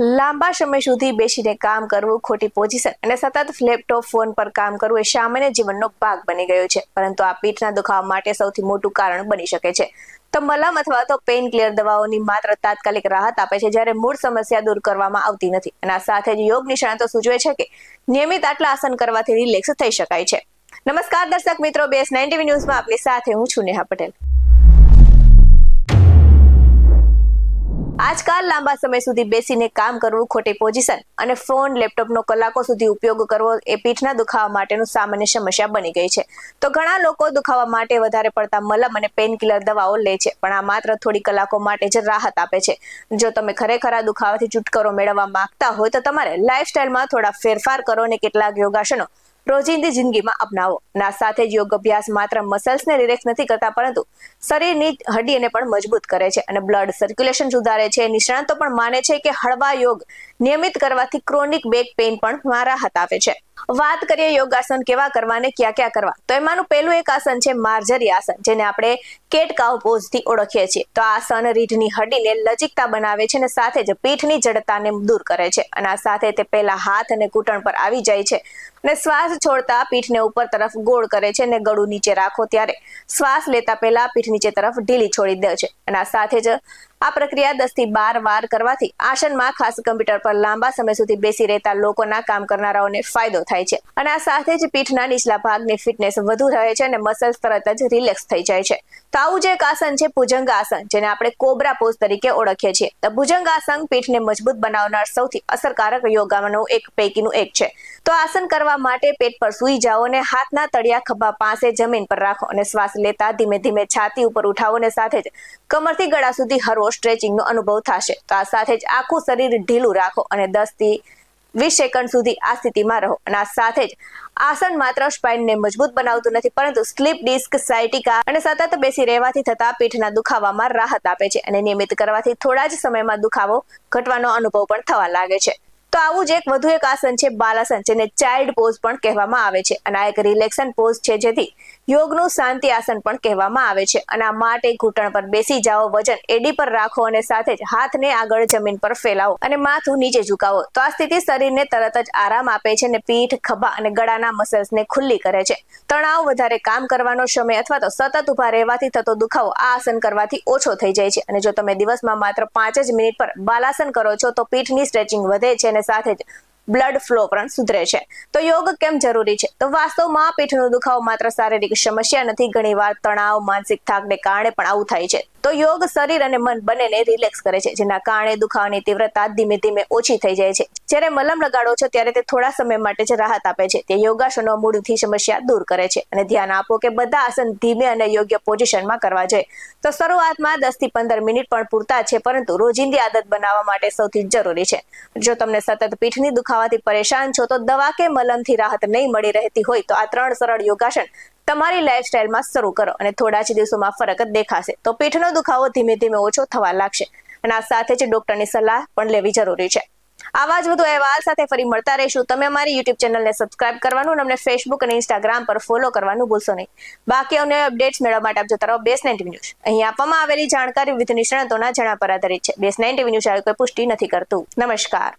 લાંબા સમય સુધી બેસીને કામ કરવું ખોટી પોઝિશન અને સતત લેપટોપ, ફોન પર કામ કરવું એ સામાન્ય જીવનનો ભાગ બની ગયો છે. પરંતુ આ પીઠના દુખાવા માટે સૌથી મોટું કારણ બની શકે છે. તો મલમ અથવા તો પેઇન ક્લિયર દવાઓની માત્ર તાત્કાલિક રાહત આપે છે જ્યારે મૂળ સમસ્યા દૂર કરવામાં આવતી નથી. અને આ સાથે જ યોગ નિષ્ણાતો સૂચવે છે કે નિયમિત આટલા આસન કરવાથી રિલેક્સ થઈ શકાય છે. નમસ્કાર દર્શક મિત્રો, બેસ નાઇન્ટી ન્યૂઝમાં આપની સાથે હું છું નેહા પટેલ. આજકાલ લાંબા સમય સુધી બેસીને કામ કરવું ખોટી પોઝિશન અને ફોન, લેપટોપનો કલાકો સુધી ઉપયોગ કરવો એ પીઠના દુખાવા માટેનું સામાન્ય સમસ્યા બની ગઈ છે. તો ઘણા લોકો દુખાવા માટે વધારે પડતા મલમ અને પેનકિલર દવાઓ લે છે, પણ આ માત્ર થોડી કલાકો માટે જ રાહત આપે છે. જો તમે ખરેખર આ દુખાવાથી છુટકારો મેળવવા માંગતા હોય તો તમારે લાઇફસ્ટાઇલમાં થોડા ફેરફાર કરો અને કેટલાક યોગાસનો રોજિંદી જિંદગીમાં અપનાવો. ના સાથે જ યોગ અભ્યાસ માત્ર મસલ્સને રિલેક્સ નથી કરતા, પરંતુ શરીરની હડ્ડીને પણ મજબૂત કરે છે અને બ્લડ સર્ક્યુલેશન સુધારે છે. નિષ્ણાતો પણ માને છે કે હળવા યોગ નિયમિત કરવાથી ક્રોનિક બેક પેઇન પણ રાહત આપે છે. વાત કરીએ યોગાસન કેવા કરવા ને ક્યાં ક્યાં કરવા? તો એમાંનું પહેલું એક આસન છે માર્જરી આસન, જેને આપણે કેટ કાવ પોઝથી ઓળખીએ છીએ. તો આ આસન રીઢની હડીને લચકતા બનાવે છે અને સાથે જ પીઠની જડતાને દૂર કરે છે અને આ સાથે તે પહેલા હાથ અને ઘૂંટણ પર આવી જાય છે અને શ્વાસ છોડતા પીઠને ઉપર તરફ ગોળ કરે છે અને ગળું નીચે રાખો ત્યારે શ્વાસ લેતા પહેલા પીઠ નીચે તરફ ઢીલી છોડી દે છે અને આ સાથે જ આ પ્રક્રિયા દસથી બાર વાર કરવાથી આસનમાં ખાસ કમ્પ્યુટર પર લાંબા સમય સુધી બેસી રહેતા લોકોના કામ કરનારાઓને ફાયદો થાય છે. અને આ સાથે જ પીઠના નીચલા ભાગની ફિટનેસ વધુ રહે છે અને મસલ્સ તરત જ રિલેક્સ થઈ જાય છે. તો આવું જ એક આસન છે ભુજંગ આસન જેને આપણે કોબરા પોઝ તરીકે ઓળખીએ છીએ. તો ભુજંગ આસન પીઠને મજબૂત બનાવનાર સૌથી અસરકારક યોગાનું એક પૈકીનું એક છે. તો આસન કરવા માટે પેટ પર સૂઈ જાઓ અને હાથના તળિયા ખભા પાસે જમીન પર રાખો અને શ્વાસ લેતા ધીમે ધીમે છાતી ઉપર ઉઠાવો અને સાથે જ કમરથી ગળા સુધી હરવો સ્ટ્રેચિંગનો અનુભવ થશે. તો આ સાથે જ આખું શરીર ઢીલું રાખો અને દસથી વીસ સેકન્ડ સુધી આ સ્થિતિમાં રહો. અને આ સાથે જ આસન માત્ર સ્પાઇનને મજબૂત બનાવતું નથી, પરંતુ સ્લીપ ડિસ્ક, સાયટિકા અને સતત બેસી રહેવાથી થતા પીઠના દુખાવામાં રાહત આપે છે અને નિયમિત કરવાથી થોડા જ સમયમાં દુખાવો ઘટવાનો અનુભવ પણ થવા લાગે છે. તો આવું જ એક વધુ એક આસન છે, બાલાસન, જેને ચાઇલ્ડ પોઝ પણ કહેવામાં આવે છે. અને આ એક રિલેક્શન પોઝ છે, જેથી યોગનું શાંતિ આસન પણ કહેવામાં આવે છે. અને આ માટે ઘૂંટણ પર બેસી જાઓ, વજન એડી પર રાખો અને સાથે જ હાથને આગળ જમીન પર ફેલાવો અને માથું નીચે ઝુકાવો. તો આ સ્થિતિ શરીરને તરત જ આરામ આપે છે અને પીઠ, ખભા અને ગળાના મસલ્સને ખુલ્લી કરે છે. તણાવ વધારે કામ કરવાનો સમય અથવા તો સતત ઊભા રહેવાથી થતો દુખાવો આ આસન કરવાથી ઓછો થઈ જાય છે. અને જો તમે દિવસમાં માત્ર પાંચ જ મિનિટ પર બાલાસન કરો છો, તો પીઠની સ્ટ્રેચિંગ વધે છે અને સાથે જ બ્લડ ફ્લો પણ સુધરે છે. તો યોગ કેમ જરૂરી છે? તો વાસ્તવમાં પીઠનો દુખાવો માત્ર શારીરિક સમસ્યા નથી, ઘણીવાર તણાવ, માનસિક થાકને કારણે પણ આવું થાય છે. તો યોગ શરીર અને મન બંનેને રિલેક્સ કરે છે. જેના કારણે દુખાવાની તીવ્રતા ધીમે ધીમે ઓછી થઈ જાય છે. જ્યારે મલમ લગાડો છો ત્યારે તે થોડા સમય માટે જ રાહત આપે છે. તે યોગાસનો મૂળથી સમસ્યા દૂર કરે છે. અને ધ્યાન આપો કે બધા આસન ધીમે અને યોગ્ય પોઝિશનમાં કરવા જોઈએ. તો શરૂઆતમાં દસથી પંદર મિનિટ પણ પૂરતા છે, પરંતુ રોજિંદી આદત બનાવવા માટે સૌથી જરૂરી છે. જો તમને સતત પીઠની દુખાવાથી પરેશાન છો, તો દવા કે મલમથી રાહત નહીં મળી રહેતી હોય, તો આ ત્રણ સરળ યોગાસન તમારી લાઈફસ્ટાઈલમાં શરૂ કરો અને થોડા જ દિવસોમાં ફરક જ દેખાશે. તો પીઠનો દુખાવો ધીમે ધીમે ઓછો થવા લાગશે. અને આ સાથે જ ડોક્ટરની સલાહ પણ લેવી જરૂરી છે. આવા જ વધુ અહેવાલ સાથે ફરી મળતા રહીશું. તમે અમારી યુટ્યુબ ચેનલને સબસ્ક્રાઇબ કરવાનું અને અમને ફેસબુક અને ઇન્સ્ટાગ્રામ પર ફોલો કરવાનું ભૂલશો નહીં. બાકી અમને અપડેટ્સ મેળવવા માટે આપ જોતા રહો બેસ નાઇન્ટી ન્યૂઝ અહીં આપવામાં આવેલી જાણકારી વિવિધ નિષ્ણાતોના જણા પર આધારિત છે. બેસ નાઇન્ટી ન્યૂઝ આવી કોઈ પુષ્ટિ નથી કરતું. નમસ્કાર.